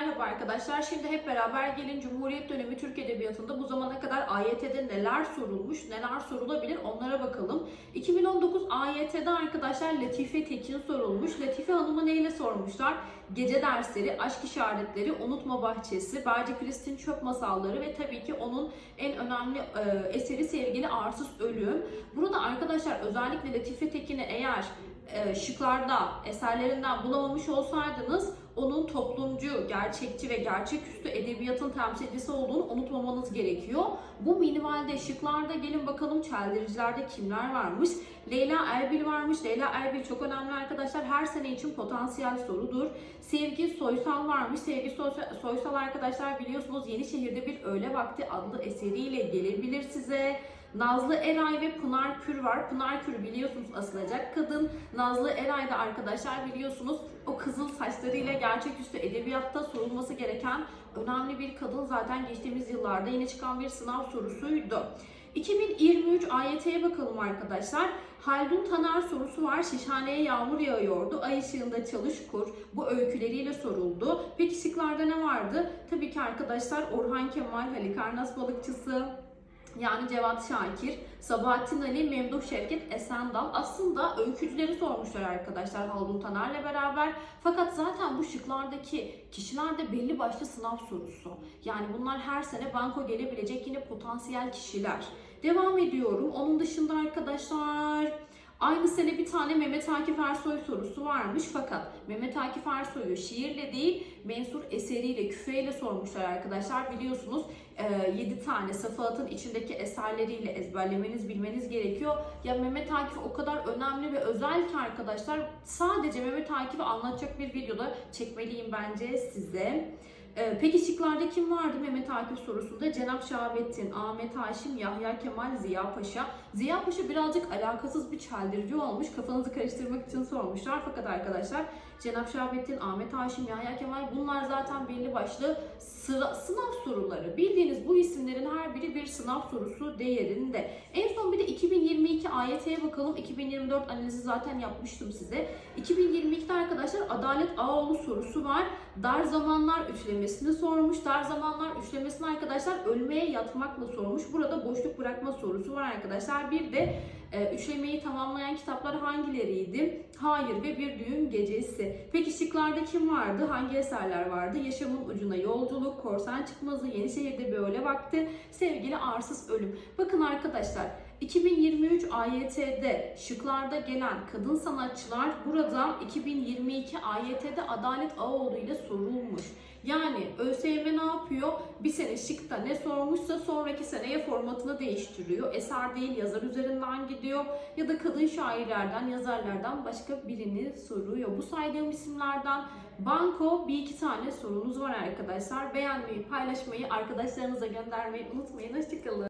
Merhaba arkadaşlar. Şimdi hep beraber gelin Cumhuriyet dönemi Türk Edebiyatı'nda bu zamana kadar AYT'de neler sorulmuş, neler sorulabilir onlara bakalım. 2019 AYT'de arkadaşlar Latife Tekin sorulmuş. Latife Hanım'ı neyle sormuşlar? Gece dersleri, aşk işaretleri, unutma bahçesi, Berce Kristin çöp masalları ve tabii ki onun en önemli e, eseri sevgili Arsız Ölüm. Burada arkadaşlar özellikle Latife Tekin'i eğer şıklarda eserlerinden bulamamış olsaydınız onun toplumcu, gerçekçi ve gerçeküstü edebiyatın temsilcisi olduğunu unutmamanız gerekiyor. Bu minimalde şıklarda gelin bakalım çeldiricilerde kimler varmış? Leyla Erbil varmış. Leyla Erbil çok önemli arkadaşlar. Her sene için potansiyel sorudur. Sevgi Soysal varmış. Sevgi Soysal, Soysal arkadaşlar biliyorsunuz Yenişehir'de bir öğle vakti adlı eseriyle gelebilir size. Nazlı Eray ve Pınar Kür var. Pınar Kür biliyorsunuz asılacak kadın. Nazlı Eray da arkadaşlar biliyorsunuz o kızıl saçlarıyla gerçeküstü edebiyatta sorulması gereken önemli bir kadın. Zaten geçtiğimiz yıllarda yine çıkan bir sınav sorusuydu. 2023 AYT'ye bakalım arkadaşlar. Haldun Taner sorusu var. Şişhaneye yağmur yağıyordu. Ay ışığında çalış kur. Bu öyküleriyle soruldu. Peki şıklarda ne vardı? Tabii ki arkadaşlar Orhan Kemal, Halikarnas balıkçısı, yani Cevat Şakir, Sabahattin Ali, Memduh Şevket Esendal. Aslında öykücüleri sormuşlar arkadaşlar Haldun Taner'le beraber. Fakat zaten bu şıklardaki kişiler de belli başlı sınav sorusu. Yani bunlar her sene banko gelebilecek yine potansiyel kişiler. Devam ediyorum. Onun dışında arkadaşlar Aynı sene bir tane Mehmet Akif Ersoy sorusu varmış fakat Mehmet Akif Ersoy'u şiirle değil mensur eseriyle, küfeyle sormuşlar arkadaşlar. Biliyorsunuz 7 tane Safahat'ın içindeki eserleriyle ezberlemeniz, bilmeniz gerekiyor. Ya Mehmet Akif o kadar önemli ve özel ki arkadaşlar sadece Mehmet Akif'i anlatacak bir videoda çekmeliyim bence size. Ee, Peki şıklarda kim vardı Mehmet Akif sorusunda? Cenap Şahabettin, Ahmet Haşim, Yahya Kemal, Ziya Paşa. Ziya Paşa birazcık alakasız bir çeldirici olmuş. Kafanızı karıştırmak için sormuşlar. Fakat arkadaşlar Cenap Şahabettin, Ahmet Haşim, Yahya Kemal bunlar zaten belli başlı sıra, sınav soruları. Bir sınav sorusu değerinde. En son bir de 2022 AYT'ye bakalım. 2024 analizi zaten yapmıştım size. 2022'de arkadaşlar Adalet Ağoğlu sorusu var. Dar zamanlar üçlemesini sormuş. Dar zamanlar üçlemesini arkadaşlar ölmeye yatmakla sormuş. Burada boşluk bırakma sorusu var arkadaşlar. Bir de e, üçlemeyi tamamlayan kitaplar hangileriydi? Hayır ve Bir Düğün Gecesi. Peki şıklarda kim vardı? Hangi eserler vardı? Yaşamın Ucuna Yolculuk, Korsan Çıkmazı, Yenişehir'de bir öyle vakti, Sevgili Arsız Ölüm. Bakın arkadaşlar 2023 AYT'de şıklarda gelen kadın sanatçılar burada 2022 AYT'de Adalet Ağoğlu ile sorulmuş. Yani ÖSYM ne yapıyor? Bir sene şıkta ne sormuşsa sonraki seneye formatını değiştiriyor. Eser değil yazar üzerinden gidiyor ya da kadın şairlerden, yazarlardan başka birini soruyor. Bu saydığım isimlerden banko bir iki tane sorunuz var arkadaşlar. Beğenmeyi, paylaşmayı, arkadaşlarınıza göndermeyi unutmayın. Hoşçakalın.